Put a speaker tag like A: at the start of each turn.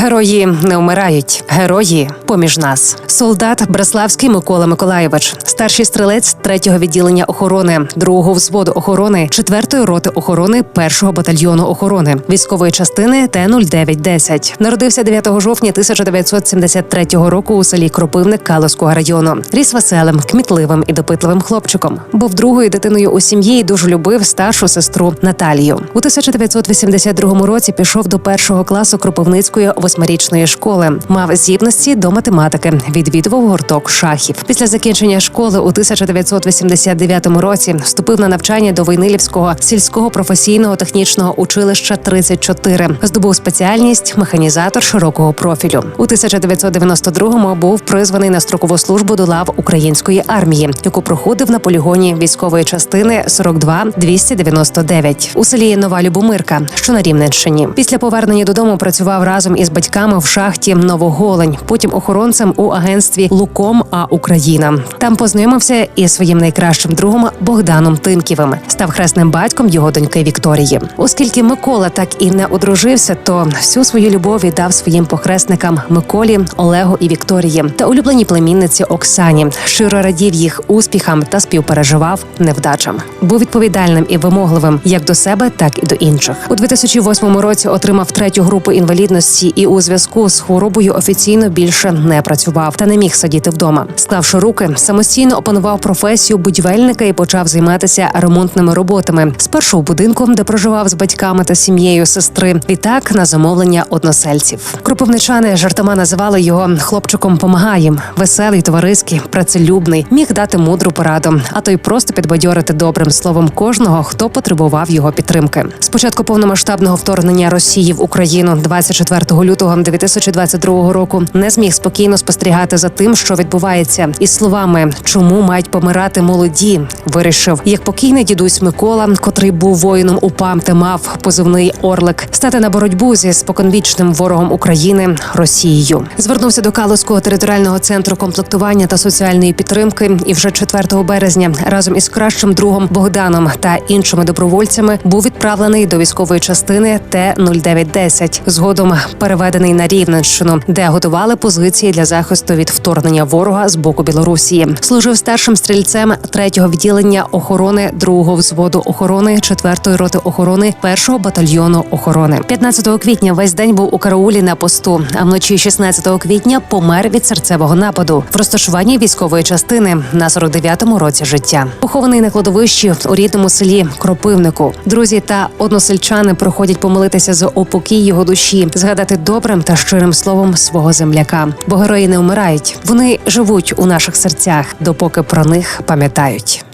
A: Герої не вмирають, герої поміж нас. Солдат Браславський Микола Миколаєвич, старший стрілець третього відділення охорони, другого взводу охорони, четвертої роти охорони, першого батальйону охорони, військової частини Т-0910. Народився 9 жовтня 1973 року у селі Кропивник Калоського району. Ріс веселим, кмітливим і допитливим хлопчиком. Був другою дитиною у сім'ї і дуже любив старшу сестру Наталію. У 1982 році пішов до першого класу Кропивницької восьмирічної школи. Мав здібності до математики, відвідував гурток шахів. Після закінчення школи у 1989 році вступив на навчання до Войнилівського сільського професійного технічного училища 34. Здобув спеціальність механізатор широкого профілю. У 1992-му був призваний на строкову службу до лав української армії, яку проходив на полігоні військової частини 42-299 у селі Нова Любомирка, що на Рівненщині. Після повернення додому працював разом із батьками в шахті Новоголень, потім охоронцем у агентстві Луком А Україна. Там познайомився із своїм найкращим другом Богданом Тимківим. Став хресним батьком його доньки Вікторії. Оскільки Микола так і не одружився, то всю свою любов віддав своїм похресникам Миколі, Олегу і Вікторії та улюбленій племінниці Оксані. Щиро радів їх успіхам та співпереживав невдачам. Був відповідальним і вимогливим як до себе, так і до інших. У 2008 році отримав третю групу інвалідності і у зв'язку з хворобою офіційно більше не працював та не міг сидіти вдома. Склавши руки, самостійно опанував професію будівельника і почав займатися ремонтними роботами. Спершу у будинку, де проживав з батьками та сім'єю сестри. Відтак на замовлення односельців. Кропивничани жартома називали його хлопчиком помагаєм, веселий, товариський, працелюбний, міг дати мудру пораду, а то й просто підбадьорити добрим словом кожного, хто потребував його підтримки. Спочатку повномасштабного вторгнення Росії в Україну 24 лютого 2022 року не зміг спокійно спостерігати за тим, що відбувається, із словами, чому мають помирати молоді, вирішив, як покійний дідусь Микола, котрий був воїном УПА та мав позивний Орлик, стати на боротьбу зі споконвічним ворогом України Росією. Звернувся до Калуського територіального центру комплектування та соціальної підтримки, і вже 4 березня разом із кращим другом Богданом та іншими добровольцями був відправлений до військової частини Т-0910, згодом переведений на Рівненщину, де готували позиції для захисту від вторгнення ворога з боку Білорусі. Служив старшим стрільцем третього відділення охорони другого взводу охорони четвертої роти охорони першого батальйону охорони. 15 квітня весь день був у караулі на посту. А вночі 16 квітня помер від серцевого нападу в розташуванні військової частини на 49-му році життя. Похований на кладовищі у рідному селі Кропивнику. Друзі та односельчани проходять помолитися за упокій його душі, згадати добрим та щирим словом свого земляка. Бо герої не вмирають. Вони живуть у наших серцях, допоки про них пам'ятають.